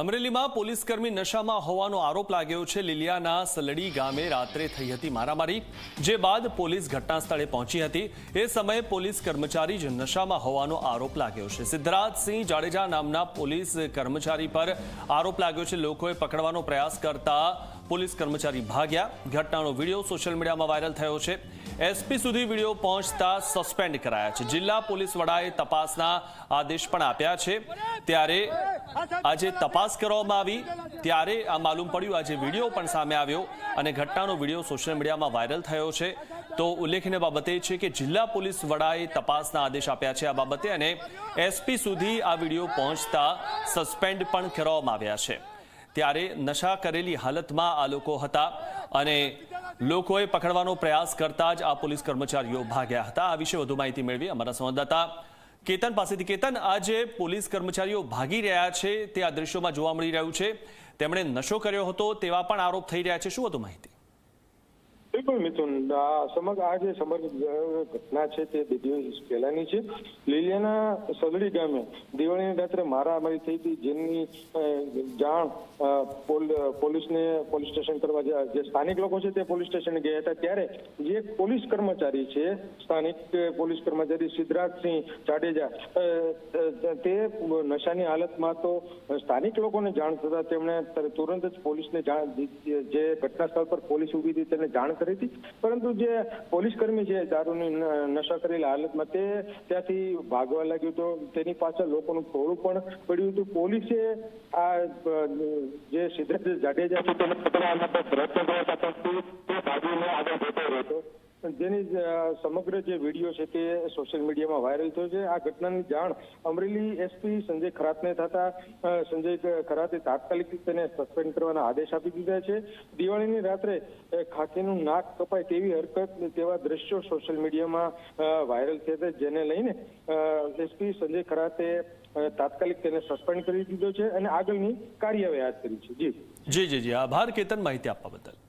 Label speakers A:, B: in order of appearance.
A: અમરેલીમાં પોલીસકર્મી નશામાં હોવાનો આરોપ લાગ્યો છે. લીલિયાના સલડી ગામે રાત્રે થઈ હતી મારામારી. જે બાદ પોલીસ ઘટના સ્થળે પહોંચી હતી. એ સમયે પોલીસ કર્મચારી જ નશામાં હોવાનો આરોપ લાગ્યો છે. સિદ્ધરાજસિંહ જાડેજા નામના પોલીસ કર્મચારી પર આરોપ લાગ્યો છે. લોકોએ પકડવાનો પ્રયાસ કરતા પોલીસ કર્મચારી ભાગ્યા. ઘટનાનો વીડિયો સોશિયલ મીડિયામાં વાયરલ થયો છે. એસપી સુધી વીડિયો પહોંચતા સસ્પેન્ડ કરાયા છે. જિલ્લા પોલીસ વડાએ તપાસના આદેશ પણ આપ્યા છે. ત્યારે આજે તપાસ કરવામાં આવી ત્યારે આ માલુમ પડ્યું. આજે વીડિયો પણ સામે આવ્યો અને ઘટનાનો વીડિયો સોશિયલ મીડિયામાં વાયરલ થયો છે. તો ઉલ્લેખનીય બાબત એ છે કે જિલ્લા પોલીસ વડાએ તપાસના આદેશ આપ્યા છે આ બાબતે અને એસપી સુધી આ વીડિયો પહોંચતા સસ્પેન્ડ પણ કરવામાં આવ્યા છે. ત્યારે નશા કરેલી હાલતમાં આ લોકો હતા અને લોકોએ પકડવાનો પ્રયાસ કરતા જ આ પોલીસ કર્મચારીઓ ભાગ્યા હતા. આ વિશે વધુ માહિતી મેળવી અમારા સંવાદદાતા કેતન પાસેથી. કેતન, આજે પોલીસ કર્મચારીઓ ભાગી રહ્યા છે. તે આ દ્રશ્યોમાં જોવા મળી રહ્યું છે. તેમણે નશો કર્યો હતો તેવા પણ આરોપ થઈ રહ્યા છે. શું વધુ માહિતી?
B: બિલકુલ મિથુન. આ સમગ્ર આ જે સમગ્ર ઘટના છે તે બે દિવસ પહેલાની છે. લીલિયાના સગડી ગામે દિવાળીની રાત્રે મારામારી થઈ હતી. જેની જાણ પોલીસને પોલીસ સ્ટેશન કરવા જે સ્થાનિક લોકો છે તે પોલીસ સ્ટેશન ગયા હતા. ત્યારે જે પોલીસ કર્મચારી છે, સ્થાનિક પોલીસ કર્મચારી સિદ્ધરાજસિંહ જાડેજા તે નશાની હાલતમાં તો સ્થાનિક લોકોને જાણ થતા તેમણે તુરંત જ પોલીસને જાણ, જે ઘટના સ્થળ પર પોલીસ ઊભી હતી તેને જાણ કરી હતી. પરંતુ જે પોલીસ કર્મી છે, દારૂની નશા કરેલી હાલતમાં તે ત્યાંથી ભાગવા લાગ્યું તો તેની પાછળ લોકોનું ટોળું પણ પડ્યું હતું. પોલીસે આ જે સિદ્ધાર્થ જાડેજા છે, તેને પકડવા માટે પ્રયત્ન કર્યા હતા તે ભાગીને આગળ જતો રહ્યો હતો. જેની સમગ્ર જે વીડિયો છે તે સોશિયલ મીડિયામાં વાયરલ થયો છે. આ ઘટનાની જાણ અમરેલી એસપી સંજય ખરાતને થતા સંજય ખરાતે તાત્કાલિક તેને સસ્પેન્ડ કરવાના આદેશ આપી દીધા છે. દિવાળીની રાત્રે ખાકીનું નાક કપાય તેવી હરકત તેવા દ્રશ્યો સોશિયલ મીડિયામાં વાયરલ થયા હતા જેને લઈને એસપી સંજય ખરાતે તાત્કાલિક તેને સસ્પેન્ડ કરી દીધો છે અને આગળની કાર્યવાહી હાથ કરી છે. જી.
A: જી જી જી. આભાર. કેતન, માહિતી આપવા બદલ.